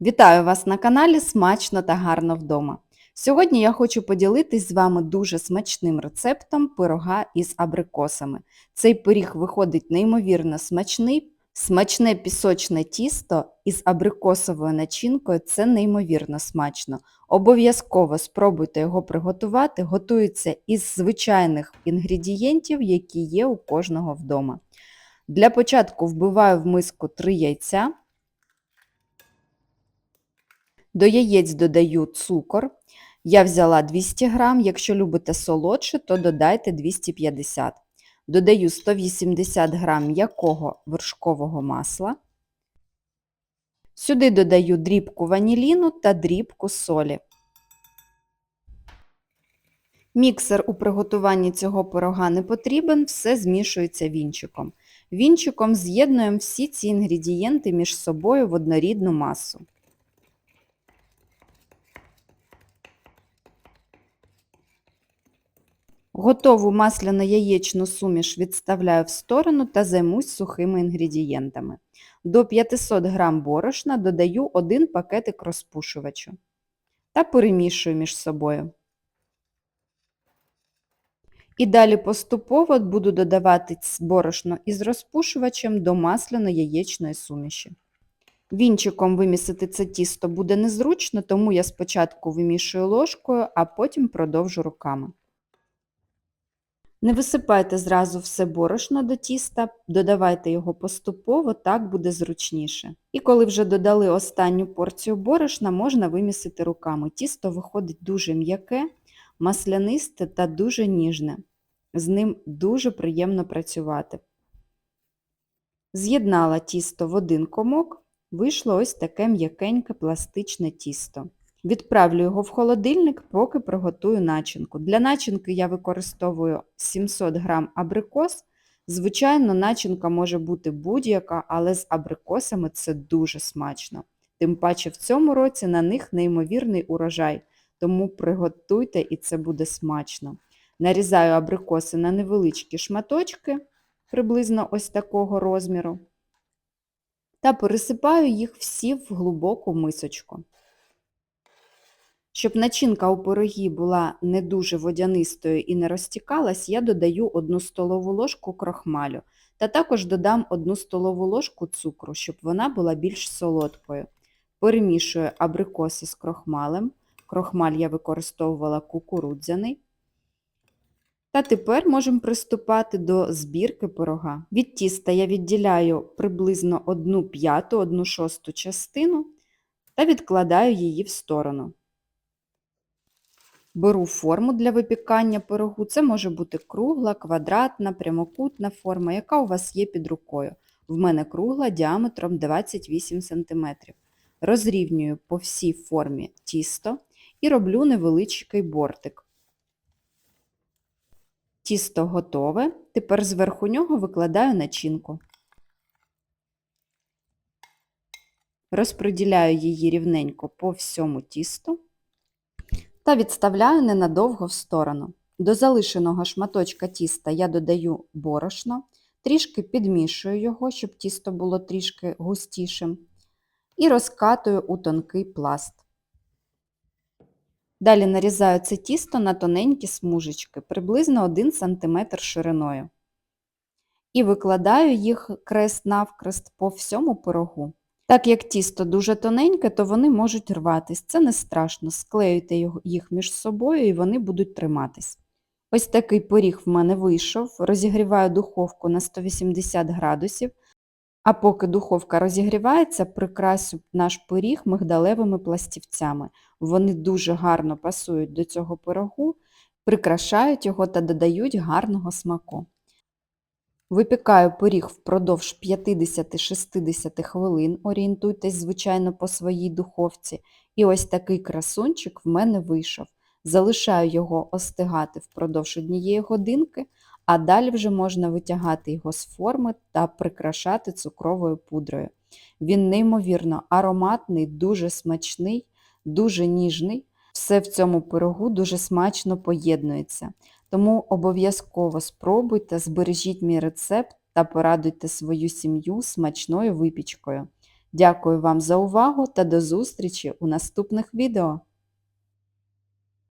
Вітаю вас на каналі Смачно та гарно вдома. Сьогодні я хочу поділитись з вами дуже смачним рецептом пирога із абрикосами. Цей пиріг виходить неймовірно смачний, смачне пісочне тісто із абрикосовою начинкою це неймовірно смачно. Обов'язково спробуйте його приготувати, готується із звичайних інгредієнтів, які є у кожного вдома. Для початку вбиваю в миску 3 яйця. До яєць додаю цукор. Я взяла 200 грам, якщо любите солодше, то додайте 250 Додаю 180 грам м'якого вершкового масла. Сюди додаю дрібку ваніліну та дрібку солі. Міксер у приготуванні цього пирога не потрібен, все змішується вінчиком. Вінчиком з'єднуємо всі ці інгредієнти між собою в однорідну масу. Готову масляно-яєчну суміш відставляю в сторону та займусь сухими інгредієнтами. До 500 г борошна додаю 1 пакетик розпушувачу та перемішую між собою. І далі поступово буду додавати борошно із розпушувачем до масляно-яєчної суміші. Вінчиком вимісити це тісто буде незручно, тому я спочатку вимішую ложкою, а потім продовжу руками. Не висипайте зразу все борошно до тіста, додавайте його поступово, так буде зручніше. І коли вже додали останню порцію борошна, можна вимісити руками. Тісто виходить дуже м'яке, маслянисте та дуже ніжне. З ним дуже приємно працювати. З'єднала тісто в один комок, вийшло ось таке м'якеньке пластичне тісто. Відправлю його в холодильник, поки приготую начинку. Для начинки я використовую 700 г абрикос. Звичайно, начинка може бути будь-яка, але з абрикосами це дуже смачно. Тим паче в цьому році на них неймовірний урожай, тому приготуйте і це буде смачно. Нарізаю абрикоси на невеличкі шматочки, приблизно ось такого розміру, та пересипаю їх всі в глибоку мисочку. Щоб начинка у пирогі була не дуже водянистою і не розтікалась, я додаю 1 столову ложку крохмалю та також додам 1 столову ложку цукру, щоб вона була більш солодкою. Перемішую абрикоси з крохмалем. Крохмаль я використовувала кукурудзяний. Та тепер можемо приступати до збірки пирога. Від тіста я відділяю приблизно 1 п'яту, 1 шосту частину та відкладаю її в сторону. Беру форму для випікання пирогу. Це може бути кругла, квадратна, прямокутна форма, яка у вас є під рукою. В мене кругла діаметром 28 см. Розрівнюю по всій формі тісто і роблю невеличкий бортик. Тісто готове, тепер зверху нього викладаю начинку. Розподіляю її рівненько по всьому тісту та відставляю ненадовго в сторону. До залишеного шматочка тіста я додаю борошно, трішки підмішую його, щоб тісто було трішки густішим, і розкатую у тонкий пласт. Далі нарізаю це тісто на тоненькі смужечки, приблизно 1 см шириною. І викладаю їх крест навкрест по всьому пирогу. Так як тісто дуже тоненьке, то вони можуть рватись. Це не страшно. Склеюйте їх між собою і вони будуть триматись. Ось такий пиріг в мене вийшов. Розігріваю духовку на 180 градусів. А поки духовка розігрівається, прикрасю наш пиріг мигдалевими пластівцями. Вони дуже гарно пасують до цього пирогу, прикрашають його та додають гарного смаку. Випікаю пиріг впродовж 50-60 хвилин, орієнтуйтесь, звичайно, по своїй духовці. І ось такий красунчик в мене вийшов. Залишаю його остигати впродовж однієї годинки, а далі вже можна витягати його з форми та прикрашати цукровою пудрою. Він неймовірно ароматний, дуже смачний, дуже ніжний. Все в цьому пирогу дуже смачно поєднується. Тому обов'язково спробуйте, збережіть мій рецепт та порадуйте свою сім'ю смачною випічкою. Дякую вам за увагу та до зустрічі у наступних відео!